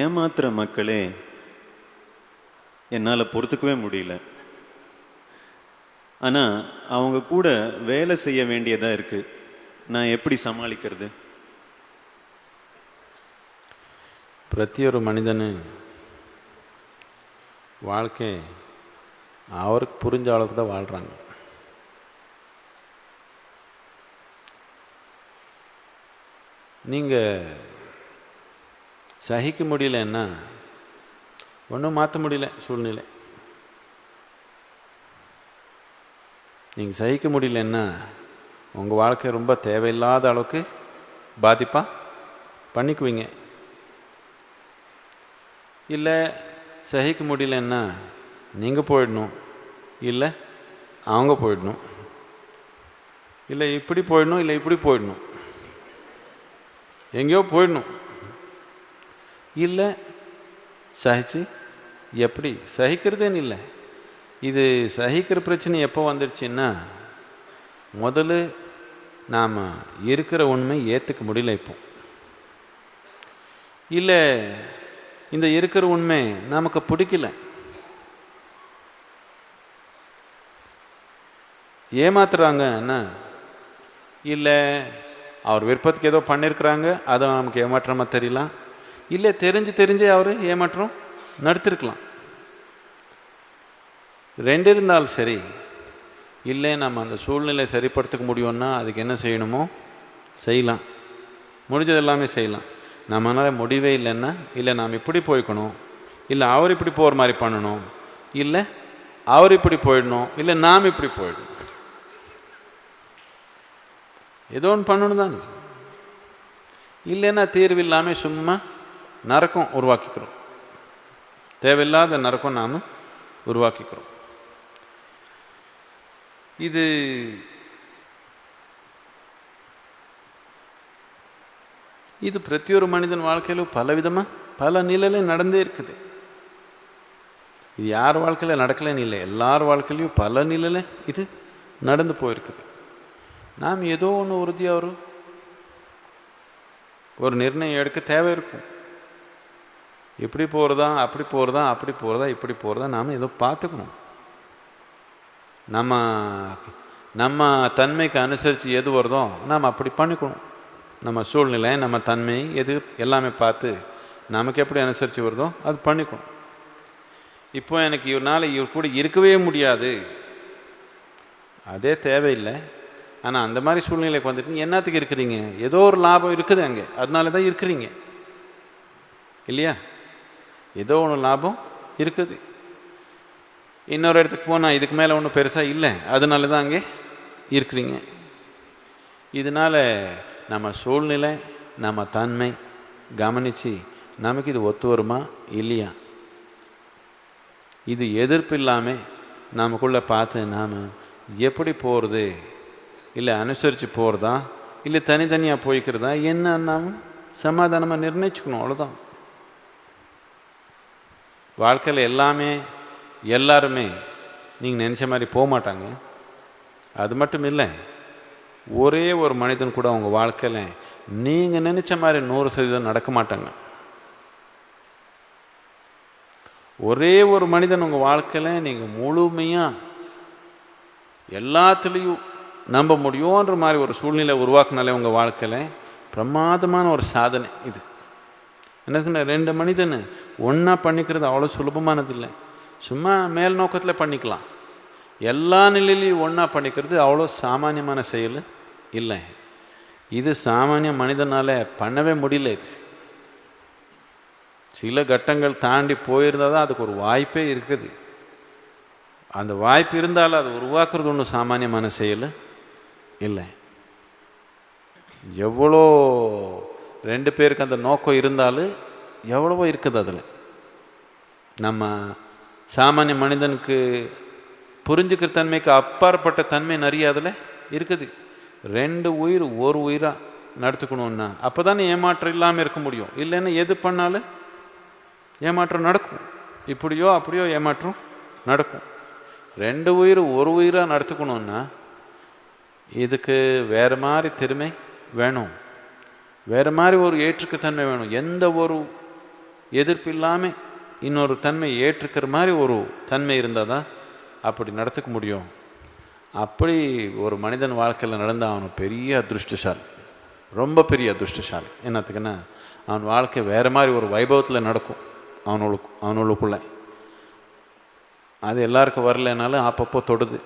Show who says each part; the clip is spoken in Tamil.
Speaker 1: ஏமாத்துற மக்களே என்னால் பொறுத்துக்கவே முடியல. ஆனால் அவங்க கூட வேலை செய்ய வேண்டியதாக இருக்குது நான் எப்படி சமாளிக்கிறது?
Speaker 2: பிரதியொரு மனிதனு வாழ்க்கை அவருக்கு புரிஞ்ச அளவுக்கு தான் வாழ்கிறாங்க நீங்கள் சகிக்க முடியலன்னா ஒன்றும் மாற்ற முடியல சூழ்நிலை. நீங்கள் சகிக்க முடியலன்னா உங்கள் வாழ்க்கை ரொம்ப தேவையில்லாத அளவுக்கு பாதிப்பாக பண்ணிக்குவீங்க. இல்லை சகிக்க முடியலன்னா நீங்கள் போயிடணும். இல்லை அவங்க போயிடணும். இல்லை இப்படி போயிடணும் இல்லை இப்படி போயிடணும். எங்கேயோ போயிடணும். இல்லை. சகிச்சு? எப்படி? சகிக்கிறதேன்னு இல்லை. இது சகிக்கிற பிரச்சனை எப்போ வந்துடுச்சுன்னா முதல்ல நாம் இருக்கிற உண்மை ஏற்றுக்க முடியல இப்போ. இல்லை இந்த இருக்கிற உண்மை நமக்கு பிடிக்கல. ஏமாத்துறாங்கன்னா இல்லை அவர் விருப்பத்துக்கு ஏதோ பண்ணியிருக்கிறாங்க அதை நமக்கு ஏமாற்றமாக தெரியலாம். இல்லை தெரிஞ்சு தெரிஞ்சே அவர் ஏமாற்றம் நடத்திருக்கலாம். ரெண்டு இருந்தாலும் சரி இல்லை நம்ம அந்த சூழ்நிலை சரிப்படுத்திக்க முடியும்னா அதுக்கு என்ன செய்யணுமோ செய்யலாம். முடிஞ்சது எல்லாமே செய்யலாம். நம்மளால் முடிவே இல்லைன்னா இல்லை நாம் இப்படி போய்க்கணும் இல்லை அவர் இப்படி போகிற மாதிரி பண்ணணும் இல்லை அவர் இப்படி போயிடணும் இல்லை நாம் இப்படி போயிடணும். ஏதோ ஒன்று பண்ணணும் தானே. இல்லைன்னா தீர்வு இல்லாமல் சும்மா நரக்கம் உருவாக்கிக்கிறோம். தேவையில்லாத நரக்கம் நாம் உருவாக்கிக்கிறோம். இது இது பிரத்தியொரு மனிதன் வாழ்க்கையிலும் பலவிதமாக பல நிலையிலும் நடந்தே இருக்குது. இது யார் வாழ்க்கையில் நடக்கலன்னு இல்லை எல்லார் வாழ்க்கையிலையும் பல நிலையில இது நடந்து போயிருக்குது. நாம் ஏதோ ஒன்று உறுதியாக ஒரு ஒரு நிர்ணயம் எடுக்க தேவை இருக்கும். இப்படி போகிறதா அப்படி போகிறதா அப்படி போகிறதா இப்படி போகிறதா நாம் ஏதோ பார்த்துக்கணும். நம்ம நம்ம தன்மைக்கு அனுசரித்து எது வருதோ நாம் அப்படி பண்ணிக்கணும். நம்ம சூழ்நிலை நம்ம தன்மை எது எல்லாமே பார்த்து நமக்கு எப்படி அனுசரித்து வருதோ அது பண்ணிக்கணும். இப்போ எனக்கு இவனால் இவர் கூட இருக்கவே முடியாது. அதே தேவையில்லை. ஆனால் அந்த மாதிரி சூழ்நிலைக்கு வந்துட்டு என்னத்துக்கு இருக்கிறீங்க? ஏதோ ஒரு லாபம் இருக்குது அங்கே. அதனால தான் இருக்கிறீங்க. இல்லையா? ஏதோ ஒன்று லாபம் இருக்குது. இன்னொரு இடத்துக்கு போனால் இதுக்கு மேலே ஒன்றும் பெருசாக இல்லை. அதனால தான் அங்கே இருக்கிறீங்க. இதனால் நம்ம சூழ்நிலை நம்ம தன்மை கவனித்து நமக்கு இது ஒத்து வருமா இல்லையா? இது எதிர்ப்பு இல்லாமல் நமக்குள்ளே பார்த்து நாம் எப்படி போகிறது இல்லை அனுசரித்து போகிறதா இல்லை தனித்தனியாக போய்க்கிறதா? என்ன நாம் சமாதானமாக நிர்ணயிச்சுக்கணும் அவ்வளோதான் வாழ்க்கையில் எல்லாமே எல்லாருமே நீங்கள் நினச்ச மாதிரி போக மாட்டாங்க அது மட்டும் இல்லை ஒரே ஒரு மனிதன் கூட அவங்க வாழ்க்கையில் நீங்கள் நினச்ச மாதிரி நூறு சதவீதம் நடக்க மாட்டாங்க. ஒரே ஒரு மனிதன் உங்கள் வாழ்க்கையில் நீங்கள் முழுமையாக எல்லாத்துலேயும் நம்ப முடியுன்ற மாதிரி ஒரு சூழ்நிலை உருவாக்குனாலே உங்கள் வாழ்க்கையில் பிரமாதமான ஒரு சாதனை இது. என்ன ரெண்டு மனிதன். ஒன்றா பண்ணிக்கிறது அவ்வளோ சுலபமானதில்லை. சும்மா மேல் நோக்கத்தில் பண்ணிக்கலாம். எல்லா நிலையிலையும் ஒன்றா பண்ணிக்கிறது அவ்வளோ சாமானியமான செயல் இல்லை. இது சாமானிய மனிதனால் பண்ணவே முடியல இது. சில கட்டங்கள் தாண்டி போயிருந்தால் தான் அதுக்கு ஒரு வாய்ப்பே இருக்குது. அந்த வாய்ப்பு இருந்தாலும் அது உருவாக்குறது ஒன்றும் சாமானியமான செயல் இல்லை. எவ்வளோ ரெண்டு பேருக்கு அந்த நோக்கம் இருந்தாலும் எவ்வளவோ இருக்குது அதில். நம்ம சாமானிய மனிதனுக்கு புரிஞ்சுக்கிற தன்மைக்கு அப்பாற்பட்ட தன்மை நிறைய அதில் இருக்குது. ரெண்டு உயிர் ஒரு உயிராக நடத்துக்கணுன்னா அப்போ தானே ஏமாற்றம் இல்லாமல் இருக்க முடியும். இல்லைன்னா எது பண்ணாலும் ஏமாற்றம் நடக்கும். இப்படியோ அப்படியோ ஏமாற்றம் நடக்கும். ரெண்டு உயிர் ஒரு உயிராக நடத்துக்கணுன்னா இதுக்கு வேறு மாதிரி திறமை வேணும். வேறு மாதிரி ஒரு ஏற்றுக்கத்தன்மை வேணும். எந்த ஒரு எதிர்ப்பு இல்லாமல் இன்னொரு தன்மை ஏற்றுக்கிற மாதிரி ஒரு தன்மை இருந்தால் தான் அப்படி நடத்துக்க முடியும். அப்படி ஒரு மனிதன் வாழ்க்கையில் நடந்த அவன் பெரிய அதிருஷ்டசாலி. ரொம்ப பெரிய அதிருஷ்டசாலி. என்னத்துக்குன்னா அவன் வாழ்க்கை வேறு மாதிரி ஒரு வைபவத்தில் நடக்கும். அவனுக்கு அவனுக்குள்ளே. அது எல்லாருக்கும் வரலைனாலும் அப்பப்போ தொடுது.